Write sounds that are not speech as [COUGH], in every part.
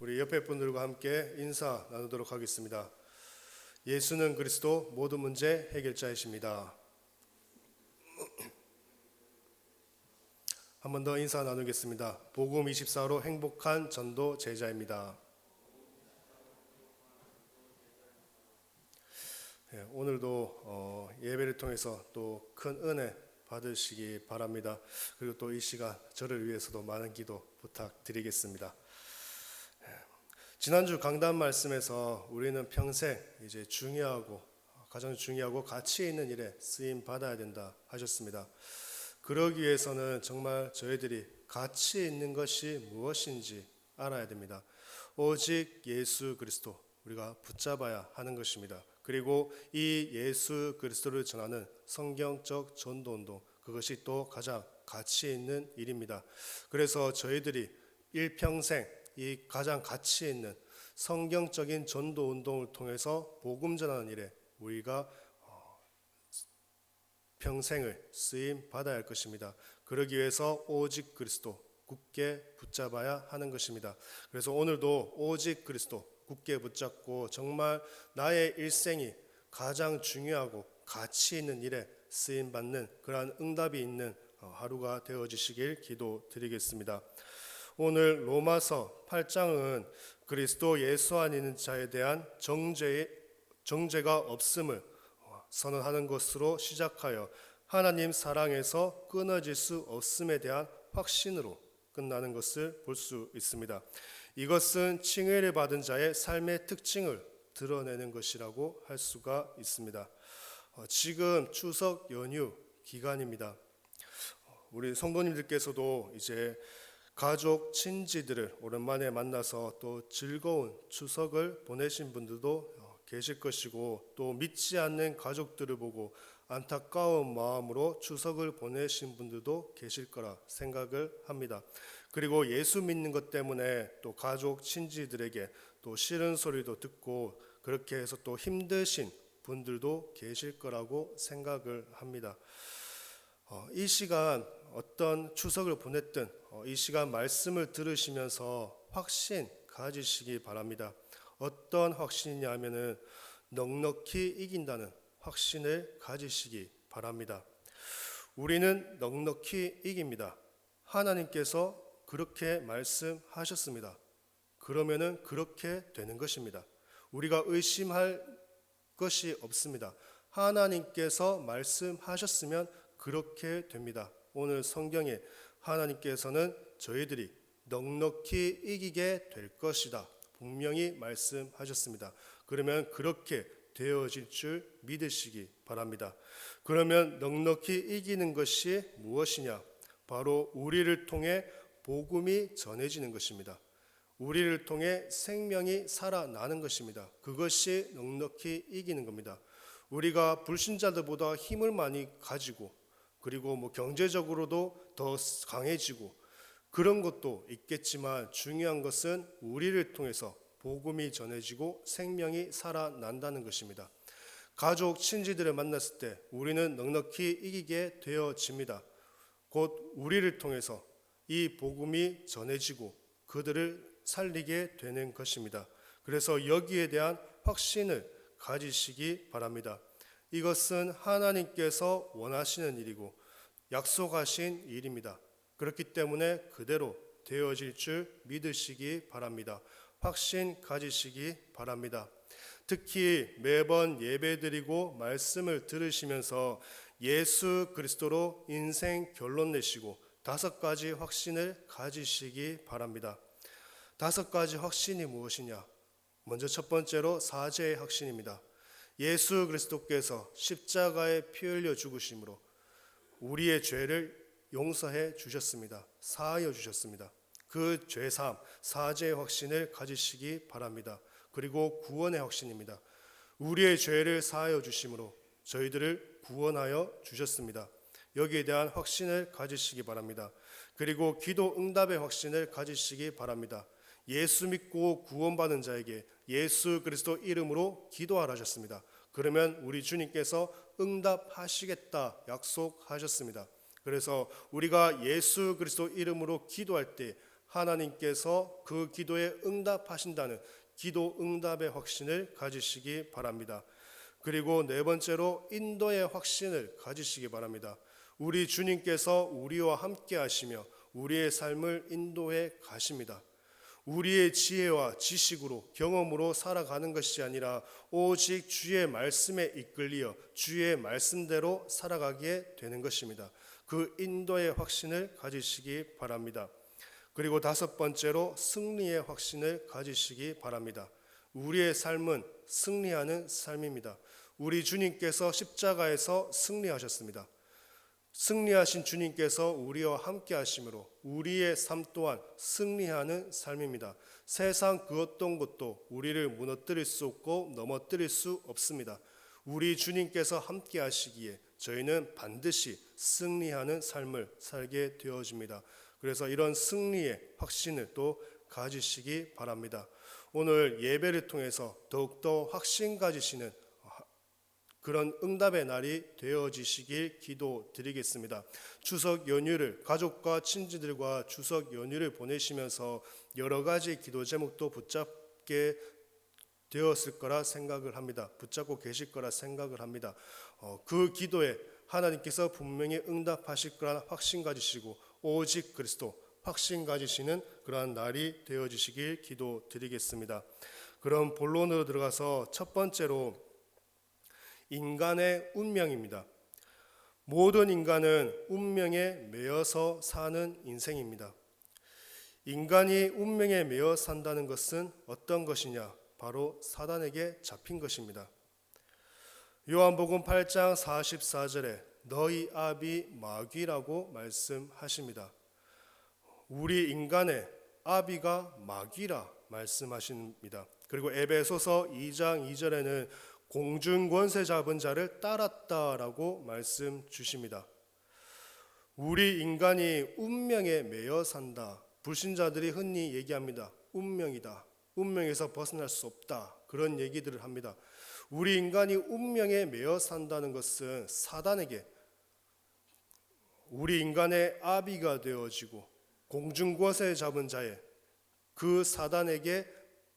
우리 옆에 분들과 함께 인사 나누도록 하겠습니다. 예수는 그리스도 모든 문제 해결자이십니다. [CLEARS THROAT] 한 번 더 인사 나누겠습니다. 복음 24로 행복한 전도 제자입니다. 예, 오늘도 어, 예배를 통해서 또 큰 은혜 받으시기 바랍니다. 그리고 또 이 시간 저를 위해서도 많은 기도 부탁드리겠습니다. 예, 지난주 강단 말씀에서 우리는 평생 이제 중요하고 가장 중요하고 가치 있는 일에 쓰임 받아야 된다 하셨습니다. 그러기 위해서는 정말 저희들이 가치 있는 것이 무엇인지 알아야 됩니다. 오직 예수 그리스도 우리가 붙잡아야 하는 것입니다. 그리고 이 예수 그리스도를 전하는 성경적 전도 운동 그것이 또 가장 가치 있는 일입니다. 그래서 저희들이 일평생 이 가장 가치 있는 성경적인 전도 운동을 통해서 복음 전하는 일에 우리가 평생을 쓰임 받아야 할 것입니다. 그러기 위해서 오직 그리스도 굳게 붙잡아야 하는 것입니다. 그래서 오늘도 오직 그리스도 굳게 붙잡고 정말 나의 일생이 가장 중요하고 가치 있는 일에 쓰임 받는 그러한 응답이 있는 어, 하루가 되어지시길 기도드리겠습니다. 오늘 로마서 8장은 그리스도 예수 안에 있는 자에 대한 정죄의 정죄가 없음을 선언하는 것으로 시작하여 하나님 사랑에서 끊어질 수 없음에 대한 확신으로 끝나는 것을 볼 수 있습니다. 이것은 칭의를 받은 자의 삶의 특징을 드러내는 것이라고 할 수가 있습니다. 어, 지금 추석 연휴 기간입니다. 어, 우리 성도님들께서도 이제 가족 친지들을 오랜만에 만나서 또 즐거운 추석을 보내신 분들도 어, 계실 것이고 또 믿지 않는 가족들을 보고 안타까운 마음으로 추석을 보내신 분들도 계실 거라 생각을 합니다. 그리고 예수 믿는 것 때문에 또 가족 친지들에게 또 싫은 소리도 듣고 그렇게 해서 또 힘드신 분들도 계실 거라고 생각을 합니다. 어, 이 시간 어떤 추석을 보냈든 어, 이 시간 말씀을 들으시면서 확신 가지시기 바랍니다. 어떤 확신이냐면은 넉넉히 이긴다는 확신을 가지시기 바랍니다. 우리는 넉넉히 이깁니다. 하나님께서 그렇게 말씀하셨습니다. 그러면은 그렇게 되는 것입니다. 우리가 의심할 것이 없습니다. 하나님께서 말씀하셨으면 그렇게 됩니다. 오늘 성경에 하나님께서는 저희들이 넉넉히 이기게 될 것이다. 분명히 말씀하셨습니다. 그러면 그렇게 되어질 줄 믿으시기 바랍니다. 그러면 넉넉히 이기는 것이 무엇이냐? 바로 우리를 통해 복음이 전해지는 것입니다. 우리를 통해 생명이 살아나는 것입니다. 그것이 넉넉히 이기는 겁니다. 우리가 불신자들보다 힘을 많이 가지고 그리고 뭐 경제적으로도 더 강해지고 그런 것도 있겠지만 중요한 것은 우리를 통해서 복음이 전해지고 생명이 살아난다는 것입니다. 가족, 친지들을 만났을 때 우리는 넉넉히 이기게 되어집니다. 곧 우리를 통해서 이 복음이 전해지고 그들을 살리게 되는 것입니다. 그래서 여기에 대한 확신을 가지시기 바랍니다. 이것은 하나님께서 원하시는 일이고 약속하신 일입니다. 그렇기 때문에 그대로 되어질 줄 믿으시기 바랍니다. 확신 가지시기 바랍니다. 특히 매번 예배드리고 말씀을 들으시면서 예수 그리스도로 인생 결론 내시고 다섯 가지 확신을 가지시기 바랍니다. 다섯 가지 확신이 무엇이냐? 먼저 첫 번째로 사죄의 확신입니다. 예수 그리스도께서 십자가에 피 흘려 죽으심으로 우리의 죄를 용서해 주셨습니다. 사하여 주셨습니다. 그 죄사함, 사죄의 확신을 가지시기 바랍니다. 그리고 구원의 확신입니다. 우리의 죄를 사하여 주심으로 저희들을 구원하여 주셨습니다. 여기에 대한 확신을 가지시기 바랍니다. 그리고 기도 응답의 확신을 가지시기 바랍니다. 예수 믿고 구원받은 자에게 예수 그리스도 이름으로 기도하라셨습니다. 그러면 우리 주님께서 응답하시겠다 약속하셨습니다. 그래서 우리가 예수 그리스도 이름으로 기도할 때 하나님께서 그 기도에 응답하신다는 기도 응답의 확신을 가지시기 바랍니다. 그리고 네 번째로 인도의 확신을 가지시기 바랍니다. 우리 주님께서 우리와 함께 하시며 우리의 삶을 인도해 가십니다. 우리의 지혜와 지식으로 경험으로 살아가는 것이 아니라 오직 주의 말씀에 이끌리어 주의 말씀대로 살아가게 되는 것입니다. 그 인도의 확신을 가지시기 바랍니다. 그리고 다섯 번째로 승리의 확신을 가지시기 바랍니다. 우리의 삶은 승리하는 삶입니다. 우리 주님께서 십자가에서 승리하셨습니다. 승리하신 주님께서 우리와 함께 하심으로 우리의 삶 또한 승리하는 삶입니다. 세상 그 어떤 것도 우리를 무너뜨릴 수 없고 넘어뜨릴 수 없습니다. 우리 주님께서 함께 하시기에 저희는 반드시 승리하는 삶을 살게 되어집니다. 그래서 이런 승리의 확신을 또 가지시기 바랍니다. 오늘 예배를 통해서 더욱더 확신 가지시는 그런 응답의 날이 되어지시길 기도드리겠습니다. 추석 연휴를 가족과 친지들과 추석 연휴를 보내시면서 여러 가지 기도 제목도 붙잡게 되었을 거라 생각을 합니다. 붙잡고 계실 거라 생각을 합니다. 어, 그 기도에 하나님께서 분명히 응답하실 거라 확신 가지시고 오직 그리스도 확신 가지시는 그러한 날이 되어지시길 기도드리겠습니다. 그럼 본론으로 들어가서 첫 번째로 인간의 운명입니다. 모든 인간은 운명에 매여서 사는 인생입니다. 인간이 운명에 매여 산다는 것은 어떤 것이냐? 바로 사단에게 잡힌 것입니다. 요한복음 8장 44절에 너희 아비 마귀라고 말씀하십니다. 우리 인간의 아비가 마귀라 말씀하십니다. 그리고 에베소서 2장 2절에는 공중 권세 잡은 자를 따랐다라고 말씀 주십니다. 우리 인간이 운명에 매여 산다. 불신자들이 흔히 얘기합니다. 운명이다. 운명에서 벗어날 수 없다. 그런 얘기들을 합니다. 우리 인간이 운명에 매여 산다는 것은 사단에게 우리 인간의 아비가 되어지고 공중 권세 잡은 자의 그 사단에게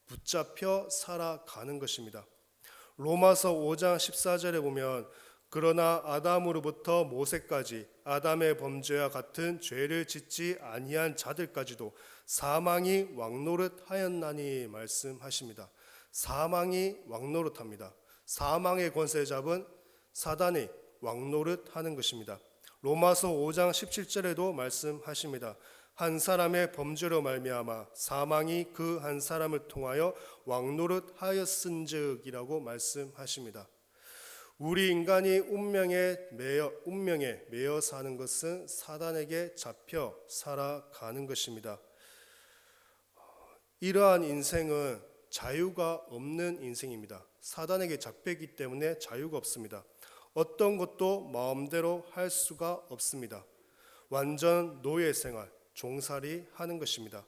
붙잡혀 살아가는 것입니다. 로마서 5장 14절에 보면 그러나 아담으로부터 모세까지 아담의 범죄와 같은 죄를 짓지 아니한 자들까지도 사망이 왕노릇하였나니 말씀하십니다. 사망이 왕노릇합니다. 사망의 권세 잡은 사단이 왕노릇하는 것입니다. 로마서 5장 17절에도 말씀하십니다. 한 사람의 범죄로 말미암아 사망이 그 한 사람을 통하여 왕노릇 하였은즉이라고 말씀하십니다. 우리 인간이 운명에 매여 운명에 매여 사는 것은 사단에게 잡혀 살아가는 것입니다. 이러한 인생은 자유가 없는 인생입니다. 사단에게 잡혔기 때문에 자유가 없습니다. 어떤 것도 마음대로 할 수가 없습니다. 완전 노예 생활, 종살이 하는 것입니다.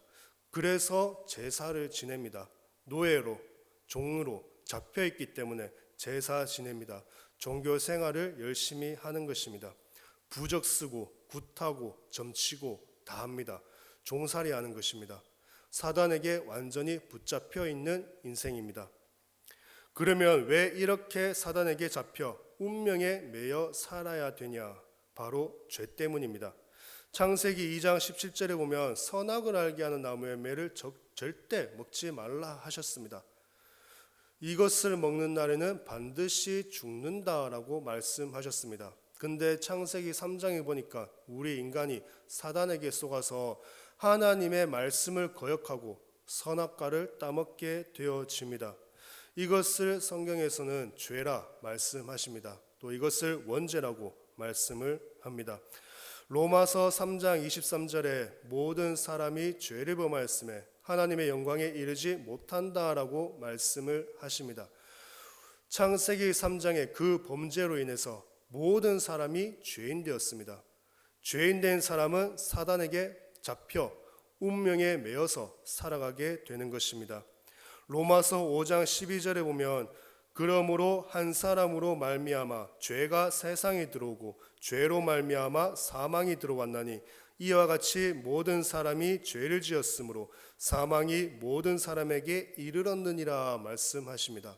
그래서 제사를 지냅니다. 노예로 종으로 잡혀 있기 때문에 제사 지냅니다. 종교 생활을 열심히 하는 것입니다. 부적 쓰고 굿하고 점치고 다 합니다. 종살이 하는 것입니다. 사단에게 완전히 붙잡혀 있는 인생입니다. 그러면 왜 이렇게 사단에게 잡혀 운명에 매여 살아야 되냐? 바로 죄 때문입니다. 창세기 2장 17절에 보면 선악을 알게 하는 나무의 매를 절대 먹지 말라 하셨습니다. 이것을 먹는 날에는 반드시 죽는다라고 말씀하셨습니다. 근데 창세기 3장에 보니까 우리 인간이 사단에게 속아서 하나님의 말씀을 거역하고 선악과를 따먹게 되어집니다. 이것을 성경에서는 죄라 말씀하십니다. 또 이것을 원죄라고 말씀을 합니다. 로마서 3장 23절에 모든 사람이 죄를 범하였음에 하나님의 영광에 이르지 못한다라고 말씀을 하십니다. 창세기 3장의 그 범죄로 인해서 모든 사람이 죄인 되었습니다. 죄인 된 사람은 사단에게 잡혀 운명에 매여서 살아가게 되는 것입니다. 로마서 5장 12절에 보면 그러므로 한 사람으로 말미암아 죄가 세상에 들어오고 죄로 말미암아 사망이 들어왔나니 이와 같이 모든 사람이 죄를 지었으므로 사망이 모든 사람에게 이르렀느니라 말씀하십니다.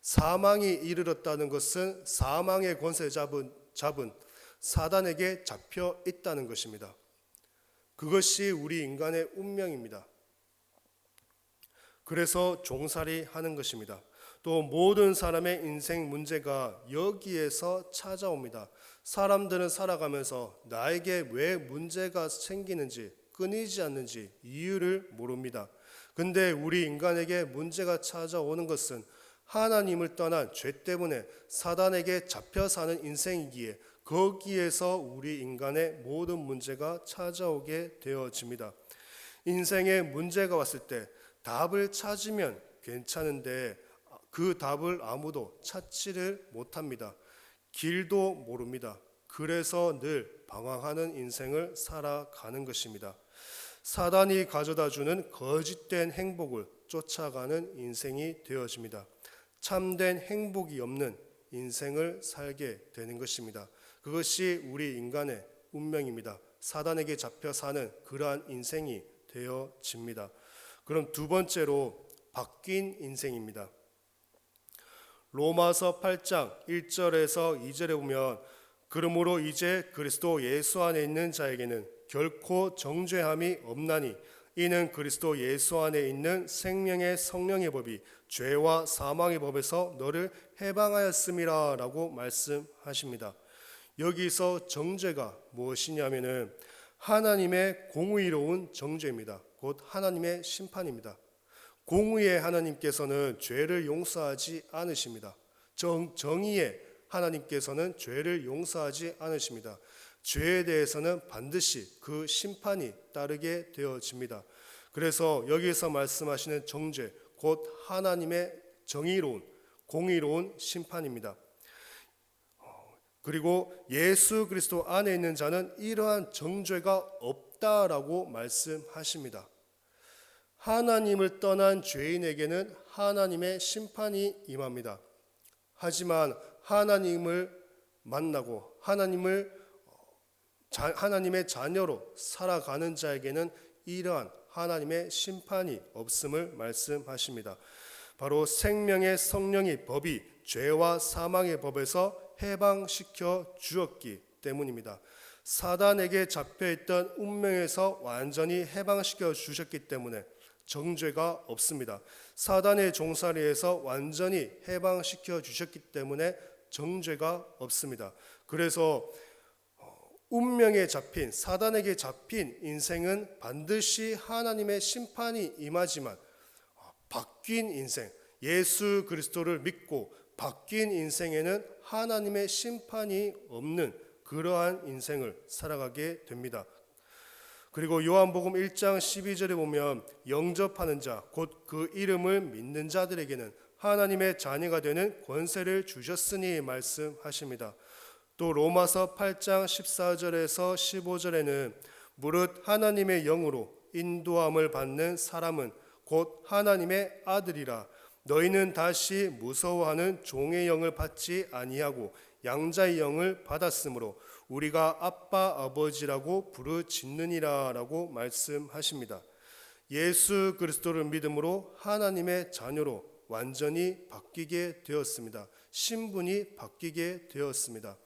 사망이 이르렀다는 것은 사망의 권세 잡은, 잡은 사단에게 잡혀 있다는 것입니다. 그것이 우리 인간의 운명입니다. 그래서 종살이 하는 것입니다. 또 모든 사람의 인생 문제가 여기에서 찾아옵니다. 사람들은 살아가면서 나에게 왜 문제가 생기는지 끊이지 않는지 이유를 모릅니다. 근데 우리 인간에게 문제가 찾아오는 것은 하나님을 떠난 죄 때문에 사단에게 잡혀 사는 인생이기에 거기에서 우리 인간의 모든 문제가 찾아오게 되어집니다. 인생에 문제가 왔을 때 답을 찾으면 괜찮은데 그 답을 아무도 찾지를 못합니다. 길도 모릅니다. 그래서 늘 방황하는 인생을 살아가는 것입니다. 사단이 가져다 주는 거짓된 행복을 쫓아가는 인생이 되어집니다. 참된 행복이 없는 인생을 살게 되는 것입니다. 그것이 우리 인간의 운명입니다. 사단에게 잡혀 사는 그러한 인생이 되어집니다. 그럼 두 번째로 바뀐 인생입니다. 로마서 8장 1절에서 2절에 보면 그러므로 이제 그리스도 예수 안에 있는 자에게는 결코 정죄함이 없나니 이는 그리스도 예수 안에 있는 생명의 성령의 법이 죄와 사망의 법에서 너를 해방하였음이라라고 말씀하십니다. 여기서 정죄가 무엇이냐면은 하나님의 공의로운 정죄입니다. 곧 하나님의 심판입니다. 공의의 하나님께서는 죄를 용서하지 않으십니다. 정, 정의의 하나님께서는 죄를 용서하지 않으십니다. 죄에 대해서는 반드시 그 심판이 따르게 되어집니다. 그래서 여기에서 말씀하시는 정죄, 곧 하나님의 정의로운, 공의로운 심판입니다. 그리고 예수 그리스도 안에 있는 자는 이러한 정죄가 없다라고 말씀하십니다. 하나님을 떠난 죄인에게는 하나님의 심판이 임합니다. 하지만 하나님을 만나고 하나님을 하나님의 자녀로 살아가는 자에게는 이러한 하나님의 심판이 없음을 말씀하십니다. 바로 생명의 성령의 법이 죄와 사망의 법에서 해방시켜 주었기 때문입니다. 사단에게 잡혀 있던 운명에서 완전히 해방시켜 주셨기 때문에 정죄가 없습니다. 사단의 종살이에서 완전히 해방시켜 주셨기 때문에 정죄가 없습니다. 그래서 어, 운명에 잡힌 사단에게 잡힌 인생은 반드시 하나님의 심판이 임하지만 어, 바뀐 인생 예수 그리스도를 믿고 바뀐 인생에는 하나님의 심판이 없는 그러한 인생을 살아가게 됩니다. 그리고 요한복음 1장 12절에 보면 영접하는 자, 곧 그 이름을 믿는 자들에게는 하나님의 자녀가 되는 권세를 주셨으니 말씀하십니다. 또 로마서 8장 14절에서 15절에는 무릇 하나님의 영으로 인도함을 받는 사람은 곧 하나님의 아들이라 너희는 다시 무서워하는 종의 영을 받지 아니하고 양자의 영을 받았으므로 우리가 아빠 아버지라고 부르짖느니라라고 말씀하십니다. 예수 그리스도를 믿음으로 하나님의 자녀로 완전히 바뀌게 되었습니다. 신분이 바뀌게 되었습니다.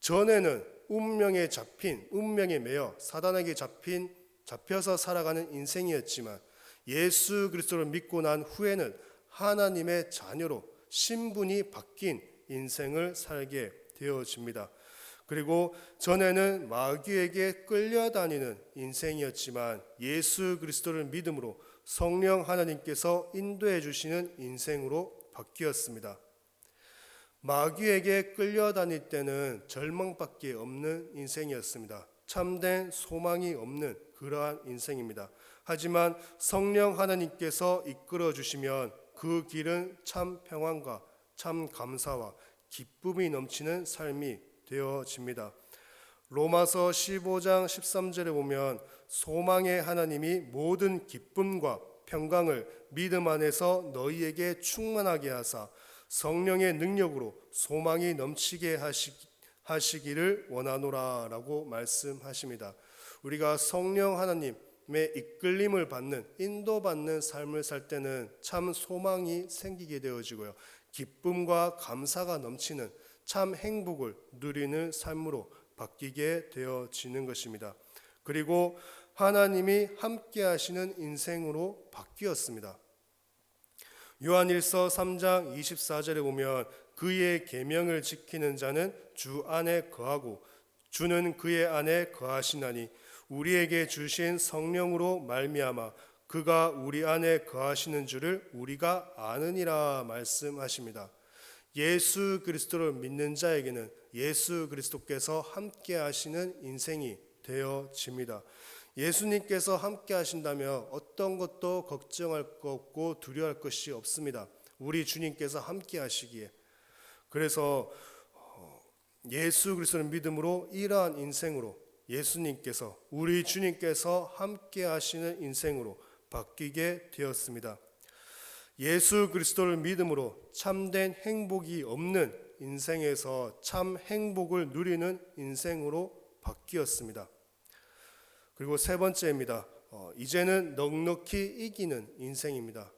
전에는 운명에 잡힌 운명에 매여 사단에게 잡힌 잡혀서 살아가는 인생이었지만 예수 그리스도를 믿고 난 후에는 하나님의 자녀로 신분이 바뀐 인생을 살게 되어집니다. 그리고 전에는 마귀에게 끌려다니는 인생이었지만 예수 그리스도를 믿음으로 성령 하나님께서 인도해 주시는 인생으로 바뀌었습니다. 마귀에게 끌려다닐 때는 절망밖에 없는 인생이었습니다. 참된 소망이 없는 그러한 인생입니다. 하지만 성령 하나님께서 이끌어 주시면 그 길은 참 평안과 참 감사와 기쁨이 넘치는 삶이 되어집니다. 로마서 15장 13절에 보면 소망의 하나님이 모든 기쁨과 평강을 믿음 안에서 너희에게 충만하게 하사 성령의 능력으로 소망이 넘치게 하시, 하시기를 원하노라라고 말씀하십니다. 우리가 성령 하나님의 이끌림을 받는 인도받는 삶을 살 때는 참 소망이 생기게 되어지고요. 기쁨과 감사가 넘치는 참 행복을 누리는 삶으로 바뀌게 되어지는 것입니다. 그리고 하나님이 함께 하시는 인생으로 바뀌었습니다. 요한일서 3장 24절에 보면 그의 계명을 지키는 자는 주 안에 거하고 주는 그의 안에 거하시나니 우리에게 주신 성령으로 말미암아 그가 우리 안에 거하시는 줄을 우리가 아느니라 말씀하십니다. 예수 그리스도를 믿는 자에게는 예수 그리스도께서 함께 하시는 인생이 되어집니다. 예수님께서 함께 하신다면 어떤 것도 걱정할 것 없고 두려워할 것이 없습니다. 우리 주님께서 함께 하시기에. 그래서 어, 예수 그리스도를 믿음으로 이러한 인생으로 예수님께서 우리 주님께서 함께 하시는 인생으로 바뀌게 되었습니다. 예수 그리스도를 믿음으로 참된 행복이 없는 인생에서 참 행복을 누리는 인생으로 바뀌었습니다. 그리고 세 번째입니다. 어, 이제는 넉넉히 이기는 인생입니다.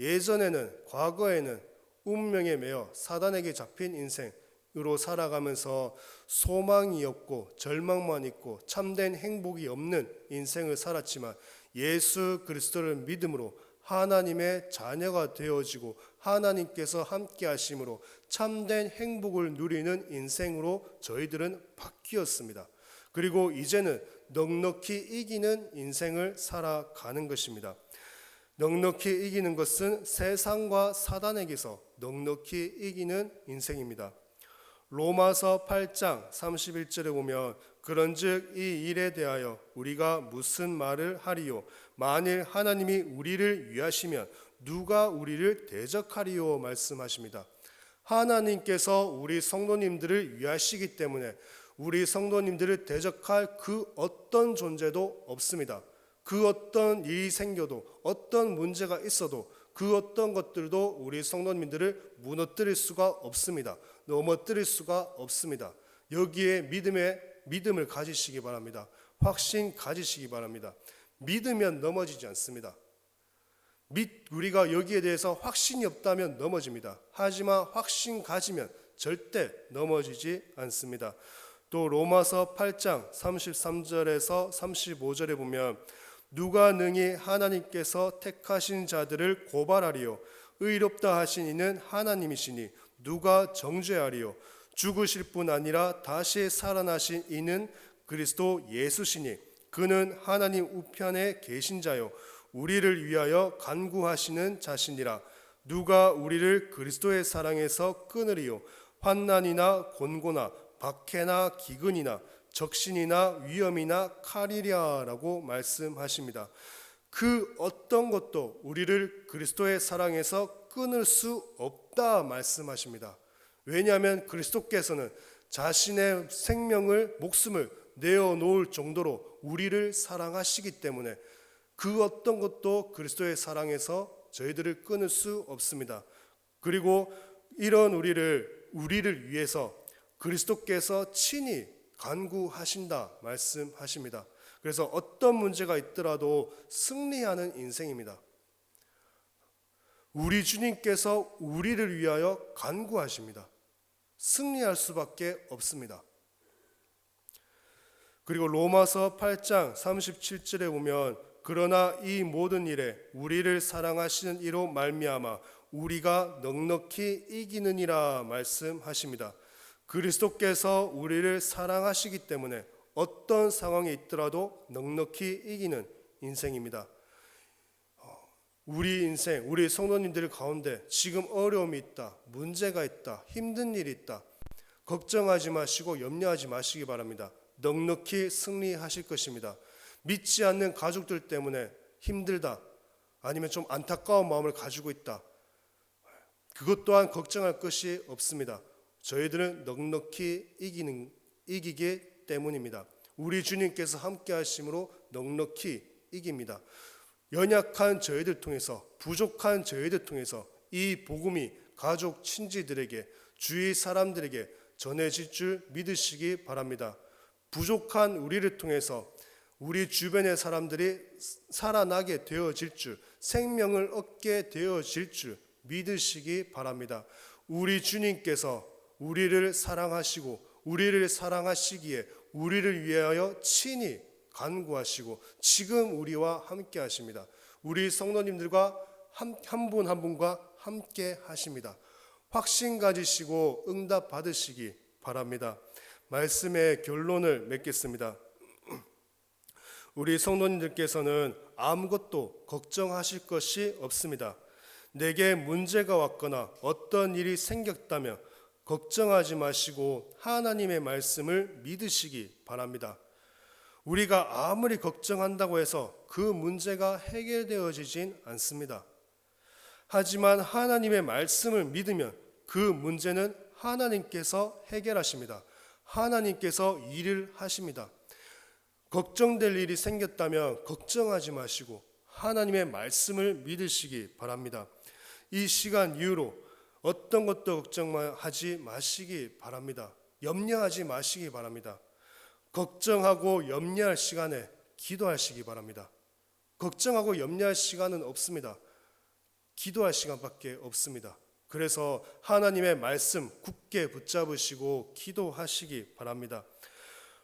예전에는 과거에는 운명에 매여 사단에게 잡힌 인생으로 살아가면서 소망이 없고 절망만 있고 참된 행복이 없는 인생을 살았지만 예수 그리스도를 믿음으로 하나님의 자녀가 되어지고 하나님께서 함께 하심으로 참된 행복을 누리는 인생으로 저희들은 바뀌었습니다. 그리고 이제는 넉넉히 이기는 인생을 살아가는 것입니다. 넉넉히 이기는 것은 세상과 사단에게서 넉넉히 이기는 인생입니다. 로마서 8장 31절에 보면 그런즉 이 일에 대하여 우리가 무슨 말을 하리요 만일 하나님이 우리를 위하시면 누가 우리를 대적하리요 말씀하십니다. 하나님께서 우리 성도님들을 위하시기 때문에 우리 성도님들을 대적할 그 어떤 존재도 없습니다. 그 어떤 일이 생겨도 어떤 문제가 있어도 그 어떤 것들도 우리 성도님들을 무너뜨릴 수가 없습니다. 넘어뜨릴 수가 없습니다. 여기에 믿음의 믿음을 가지시기 바랍니다. 확신 가지시기 바랍니다. 믿으면 넘어지지 않습니다. 믿 우리가 여기에 대해서 확신이 없다면 넘어집니다. 하지만 확신 가지면 절대 넘어지지 않습니다. 또 로마서 8장 33절에서 35절에 보면 누가 능히 하나님께서 택하신 자들을 고발하리요 의롭다 하신 이는 하나님이시니 누가 정죄하리요? 죽으실 뿐 아니라 다시 살아나신 이는 그리스도 예수시니 그는 하나님 우편에 계신 자요. 우리를 위하여 간구하시는 자신이라. 누가 우리를 그리스도의 사랑에서 끊으리요? 환난이나 곤고나 박해나 기근이나 적신이나 위험이나 칼이랴라고 말씀하십니다. 그 어떤 것도 우리를 그리스도의 사랑에서 끊을 수 없다 말씀하십니다. 왜냐하면 그리스도께서는 자신의 생명을 목숨을 내어 놓을 정도로 우리를 사랑하시기 때문에 그 어떤 것도 그리스도의 사랑에서 저희들을 끊을 수 없습니다. 그리고 이런 우리를 우리를 위해서 그리스도께서 친히 간구하신다 말씀하십니다. 그래서 어떤 문제가 있더라도 승리하는 인생입니다. 우리 주님께서 우리를 위하여 간구하십니다. 승리할 수밖에 없습니다. 그리고 로마서 8장 37절에 보면 그러나 이 모든 일에 우리를 사랑하시는 이로 말미암아 우리가 넉넉히 이기느니라 말씀하십니다. 그리스도께서 우리를 사랑하시기 때문에 어떤 상황이 있더라도 넉넉히 이기는 인생입니다. 우리 인생, 우리 성도님들 가운데 지금 어려움이 있다, 문제가 있다, 힘든 일이 있다. 걱정하지 마시고 염려하지 마시기 바랍니다. 넉넉히 승리하실 것입니다. 믿지 않는 가족들 때문에 힘들다, 아니면 좀 안타까운 마음을 가지고 있다. 그것 또한 걱정할 것이 없습니다. 저희들은 넉넉히 이기는 이기기 때문입니다. 우리 주님께서 함께 하심으로 넉넉히 이깁니다. 연약한 저희들 통해서 부족한 저희들 통해서 이 복음이 가족 친지들에게 주위 사람들에게 전해질 줄 믿으시기 바랍니다. 부족한 우리를 통해서 우리 주변의 사람들이 살아나게 되어질 줄, 생명을 얻게 되어질 줄 믿으시기 바랍니다. 우리 주님께서 우리를 사랑하시고 우리를 사랑하시기에 우리를 위하여 친히 간구하시고 지금 우리와 함께 하십니다. 우리 성도님들과 한분한 분과 함께 하십니다. 확신 가지시고 응답 받으시기 바랍니다. 말씀의 결론을 맺겠습니다. [CLEARS THROAT] 우리 성도님들께서는 아무것도 걱정하실 것이 없습니다. 내게 문제가 왔거나 어떤 일이 생겼다면 걱정하지 마시고 하나님의 말씀을 믿으시기 바랍니다. 우리가 아무리 걱정한다고 해서 그 문제가 해결되어지진 않습니다. 하지만 하나님의 말씀을 믿으면 그 문제는 하나님께서 해결하십니다. 하나님께서 일을 하십니다. 걱정될 일이 생겼다면 걱정하지 마시고 하나님의 말씀을 믿으시기 바랍니다. 이 시간 이후로 어떤 것도 걱정하지 마시기 바랍니다. 염려하지 마시기 바랍니다. 걱정하고 염려할 시간에 기도하시기 바랍니다. 걱정하고 염려할 시간은 없습니다. 기도할 시간밖에 없습니다. 그래서 하나님의 말씀 굳게 붙잡으시고 기도하시기 바랍니다.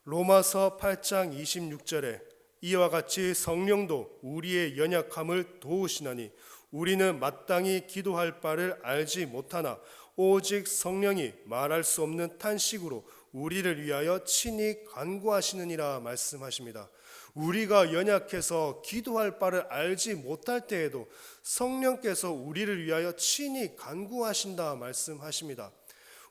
로마서 8장 26절에 이와 같이 성령도 우리의 연약함을 도우시나니 우리는 마땅히 기도할 바를 알지 못하나 오직 성령이 말할 수 없는 탄식으로 우리를 위하여 친히 간구하시느니라 말씀하십니다. 우리가 연약해서 기도할 바를 알지 못할 때에도 성령께서 우리를 위하여 친히 간구하신다 말씀하십니다.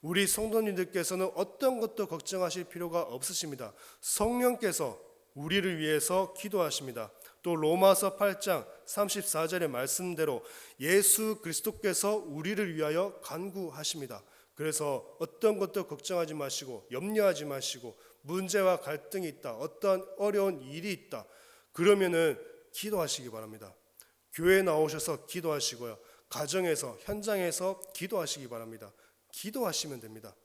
우리 성도님들께서는 어떤 것도 걱정하실 필요가 없으십니다. 성령께서 우리를 위해서 기도하십니다. 또 로마서 8장 34절의 말씀대로 예수 그리스도께서 우리를 위하여 간구하십니다. 그래서 어떤 것도 걱정하지 마시고 염려하지 마시고 문제와 갈등이 있다. 어떤 어려운 일이 있다. 그러면은 기도하시기 바랍니다. 교회 나오셔서 기도하시고요. 가정에서 현장에서 기도하시기 바랍니다. 기도하시면 됩니다.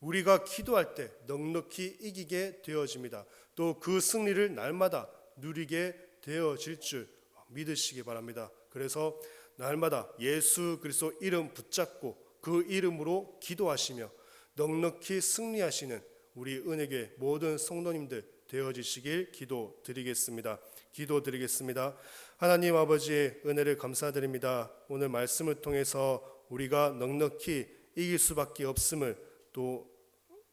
우리가 기도할 때 넉넉히 이기게 되어집니다. 또 그 승리를 날마다 누리게 되어질 줄 믿으시기 바랍니다. 그래서 날마다 예수 그리스도 이름 붙잡고 그 이름으로 기도하시며 넉넉히 승리하시는 우리 은혜계 모든 성도님들 되어지시길 기도드리겠습니다. 기도드리겠습니다. 하나님 아버지의 은혜를 감사드립니다. 오늘 말씀을 통해서 우리가 넉넉히 이길 수밖에 없음을 또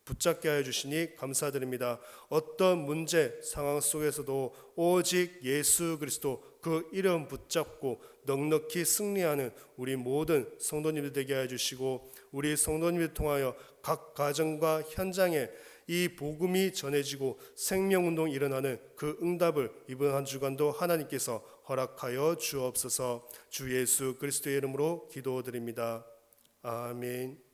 붙잡게 하여 주시니 감사드립니다. 어떤 문제 상황 속에서도 오직 예수 그리스도 그 이름 붙잡고 넉넉히 승리하는 우리 모든 성도님들 되게 하여 주시고 우리 성도님을 통하여 각 가정과 현장에 이 복음이 전해지고 생명 운동이 일어나는 그 응답을 이번 한 주간도 하나님께서 허락하여 주옵소서. 주 예수 그리스도의 이름으로 기도드립니다. 아멘.